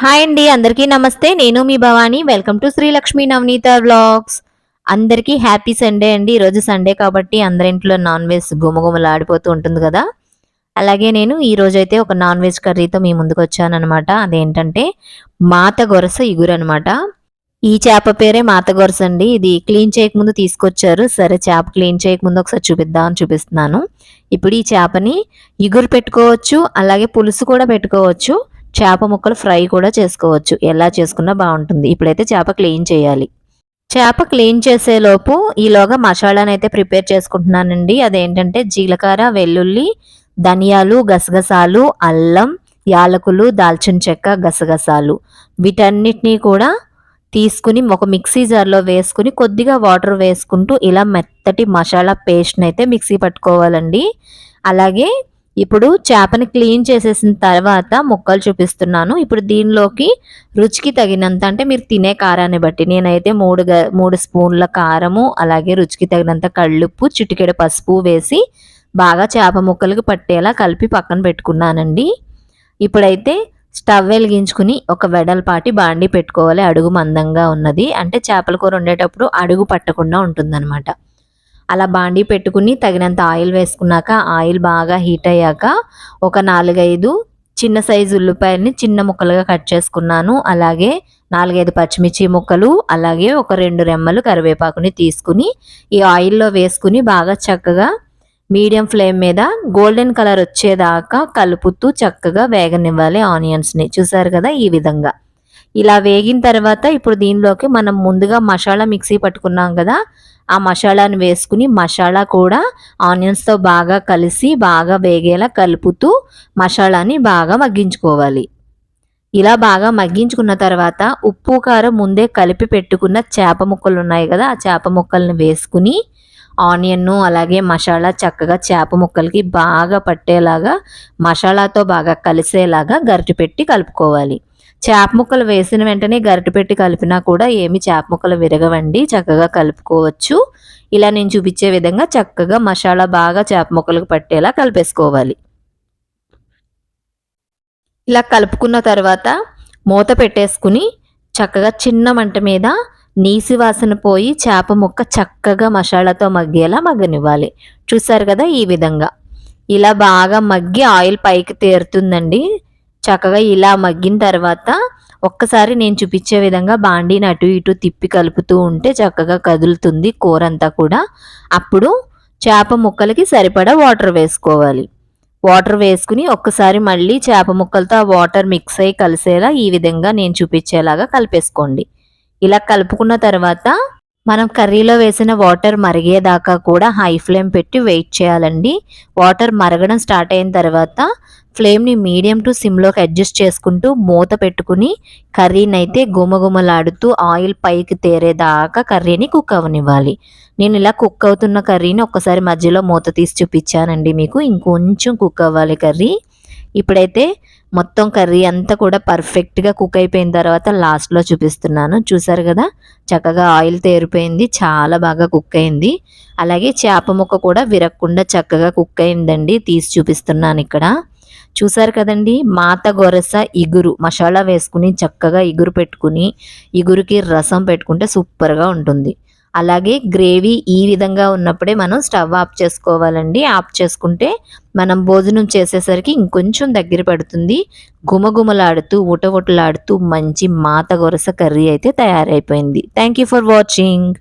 Hi అండి అందరికీ నమస్తే. నేను మీ Bhavani. Welcome to Srilakshmi Navaneetha vlogs. అందరికీ హ్యాపీ సండే అండి. ఈరోజు సండే కాబట్టి అందరి ఇంట్లో నాన్ వెజ్ గుమగుమలాడిపోతూ ఉంటుంది కదా. అలాగే నేను ఈరోజు అయితే ఒక నాన్ వెజ్ కర్రీతో మీ ముందుకు వచ్చానమాట అదేంటంటే మాత గొరస ఇగురు అనమాట ఈ చేప పేరే మాత గొరస అండి. ఇది క్లీన్ చేయకముందు తీసుకొచ్చారు. సరే చేప క్లీన్ చేయకముందు ఒకసారి చూపిద్దామని చూపిస్తున్నాను. ఇప్పుడు ఈ చేపని ఇగురు పెట్టుకోవచ్చు అలాగే పులుసు కూడా పెట్టుకోవచ్చు. చేప ముక్కలు ఫ్రై కూడా చేసుకోవచ్చు. ఎలా చేసుకున్నా బాగుంటుంది. ఇప్పుడైతే చేప క్లీన్ చేయాలి. చేప క్లీన్ చేసేలోపు ఈలోగా మసాలాను అయితే ప్రిపేర్ చేసుకుంటున్నానండి. అదేంటంటే జీలకర్ర వెల్లుల్లి ధనియాలు గసగసాలు అల్లం యాలకులు దాల్చిన చెక్క గసగసాలు. వీటన్నిటినీ కూడా తీసుకుని ఒక మిక్సీ జార్లో వేసుకుని కొద్దిగా వాటర్ వేసుకుంటూ ఇలా మెత్తటి మసాలా పేస్ట్ని అయితే మిక్సీ పట్టుకోవాలండి. అలాగే ఇప్పుడు చేపని క్లీన్ చేసేసిన తర్వాత ముక్కలు చూపిస్తున్నాను. ఇప్పుడు దీనిలోకి రుచికి తగినంత అంటే మీరు తినే కారాన్ని బట్టి నేనైతే మూడు మూడు స్పూన్ల కారము అలాగే రుచికి తగినంత కళ్ళుప్పు చిటికెడు పసుపు వేసి బాగా చేప ముక్కలకు పట్టేలా కలిపి పక్కన పెట్టుకున్నానండి. ఇప్పుడైతే స్టవ్ వెలిగించుకుని ఒక వెడల్పాటి బాండి పెట్టుకోవాలి. అడుగు మందంగా ఉన్నది. అంటే చేపల కూర వండేటప్పుడు అడుగు పట్టకుండా ఉంటుందన్నమాట. అలా బాండీ పెట్టుకుని తగినంత ఆయిల్ వేసుకున్నాక ఆయిల్ బాగా హీట్ అయ్యాక ఒక నాలుగైదు చిన్న సైజు ఉల్లిపాయల్ని చిన్న ముక్కలుగా కట్ చేసుకున్నాను. అలాగే నాలుగైదు పచ్చిమిర్చి ముక్కలు అలాగే ఒక రెండు రెమ్మలు కరివేపాకుని తీసుకుని ఈ ఆయిల్లో వేసుకుని బాగా చక్కగా మీడియం ఫ్లేమ్ మీద గోల్డెన్ కలర్ వచ్చేదాకా కలుపుతూ చక్కగా వేగనివ్వాలి ఆనియన్స్ని. చూసారు కదా ఈ విధంగా. ఇలా వేగిన తర్వాత ఇప్పుడు దీనిలోకి మనం ముందుగా మసాలా మిక్సీ పట్టుకున్నాం కదా ఆ మసాలాను వేసుకుని మసాలా కూడా ఆనియన్స్తో బాగా కలిసి బాగా వేగేలా కలుపుతూ మసాలాని బాగా మగ్గించుకోవాలి. ఇలా బాగా మగ్గించుకున్న తర్వాత ఉప్పు కారం ముందే కలిపి పెట్టుకున్న చేప ముక్కలు ఉన్నాయి కదా ఆ చేప ముక్కలను వేసుకుని ఆనియన్ను అలాగే మసాలా చక్కగా చేప ముక్కలకి బాగా పట్టేలాగా మసాలాతో బాగా కలిసేలాగా గరిటెపెట్టి కలుపుకోవాలి. చేప ముక్కలు వేసిన వెంటనే గరిటె పెట్టి కలిపినా కూడా ఏమి చేప ముక్కలు విరగవండి చక్కగా కలుపుకోవచ్చు. ఇలా నేను చూపించే విధంగా చక్కగా మసాలా బాగా చేప ముక్కలకు పట్టేలా కలిపేసుకోవాలి. ఇలా కలుపుకున్న తర్వాత మూత పెట్టేసుకుని చక్కగా చిన్న మంట మీద నీసి వాసన పోయి చేప ముక్క చక్కగా మసాలాతో మగ్గేలా మగ్గనివ్వాలి. చూసారు కదా ఈ విధంగా. ఇలా బాగా మగ్గి ఆయిల్ పైకి తేరుతుందండి. చక్కగా ఇలా మగ్గిన తర్వాత ఒక్కసారి నేను చూపించే విధంగా బాండీని అటు ఇటు తిప్పి కలుపుతూ ఉంటే చక్కగా కదులుతుంది కూర అంతా కూడా. అప్పుడు చేప ముక్కలకి సరిపడా వాటర్ వేసుకోవాలి. వాటర్ వేసుకుని ఒక్కసారి మళ్ళీ చేప ముక్కలతో ఆ వాటర్ మిక్స్ అయ్యి కలిసేలా ఈ విధంగా నేను చూపించేలాగా కలిపేసుకోండి. ఇలా కలుపుకున్న తర్వాత మనం కర్రీలో వేసిన వాటర్ మరిగేదాకా కూడా హై ఫ్లేమ్ పెట్టి వెయిట్ చేయాలండి. వాటర్ మరగడం స్టార్ట్ అయిన తర్వాత ఫ్లేమ్ని మీడియం టు సిమ్లోకి అడ్జస్ట్ చేసుకుంటూ మూత పెట్టుకుని కర్రీని అయితే గుమగుమలాడుతూ ఆయిల్ పైకి తేరేదాకా కర్రీని కుక్ అవనివ్వాలి. నేను ఇలా కుక్ అవుతున్న కర్రీని ఒక్కసారి మధ్యలో మూత తీసి చూపించానండి మీకు. ఇంకొంచెం కుక్ అవ్వాలి కర్రీ. ఇప్పుడైతే మొత్తం కర్రీ అంతా కూడా పర్ఫెక్ట్గా కుక్ అయిపోయిన తర్వాత లాస్ట్లో చూపిస్తున్నాను. చూసారు కదా? చక్కగా ఆయిల్ తేరిపోయింది చాలా బాగా కుక్ అయింది. అలాగే చేప ముక్క కూడా విరక్కుండా చక్కగా కుక్ అయిందండి తీసి చూపిస్తున్నాను ఇక్కడ. చూసారు కదండి? మాత గొరస ఇగురు మసాలా వేసుకుని చక్కగా ఇగురు పెట్టుకుని ఇగురుకి రసం పెట్టుకుంటే సూపర్గా ఉంటుంది. అలాగే గ్రేవీ ఈ విధంగా ఉన్నప్పుడే మనం స్టవ్ ఆఫ్ చేసుకోవాలండి. ఆఫ్ చేసుకుంటే మనం భోజనం చేసేసరికి ఇంకొంచెం దగ్గర పడుతుంది. గుమగుమలాడుతూ ఉటవుటలాడుతూ మంచి మాత గొరస కర్రీ అయితే తయారైపోయింది. Thank you for watching